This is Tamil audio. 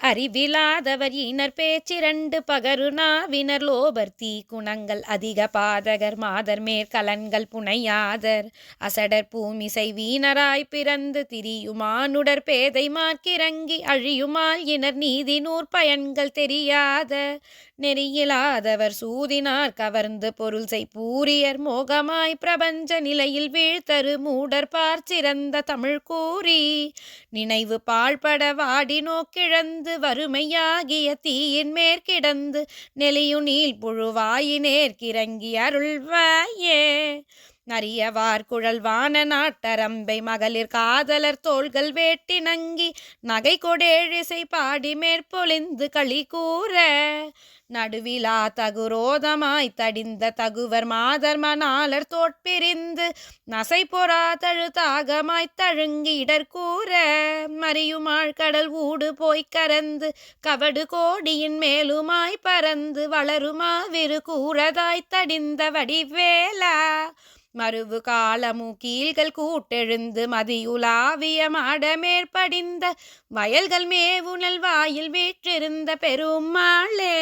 அறிவிலாதவர் இனர் பேச்சிரண்டு பகருணாவினர் லோபர் தீ குணங்கள் அதிக பாதகர் மாதர் மேற்கலன்கள் புனையாதர். அசடர் பூமிசை வீணராய் பிறந்து திரியுமானுடர் பேதை மார்க்கிறங்கி அழியுமால் இனர் நீதி நூற் பயன்கள் தெரியாத நெறியிலாதவர் சூதினார் கவர்ந்து பொருள் செய் பூரியர் மோகமாய் பிரபஞ்ச நிலையில் வீழ்த்தரு மூடர் பார்ச்சிறந்த தமிழ் கூறி நினைவு பாழ்பட வாடி நோக்கிழந்து வறுமையாகிய தீயின் மேற்கிடந்து நெலியு நீள் புழுவாயினேற்கிறங்கி அருள்வாயே. நரியவார் குழல்வான நாட்டரம்பை மகளிர் காதலர் தோள்கள் வேட்டி நங்கி நகை கொடேழிசை பாடி மேற்பொலிந்து களி கூற. நடுவிலா தகுரோதமாய் தடிந்த தகுவர் மாதர் மணாலர் தோற்பிரிந்து நசை பொறா தழுதாகமாய் தழுங்கி இடர்கூற மறியுமாள் கடல் ஊடு போய்க் கரந்து கவடு கோடியின் மேலுமாய் பறந்து வளருமா விரு கூறதாய் தடிந்த வடிவேலா மறுவு காலமு கீழ்கள் கூட்டெழுந்து மதியுலாவிய மாடமேற்படிந்த வயல்கள் மேவுணல் வாயில் வீற்றிருந்த பெருமாளே.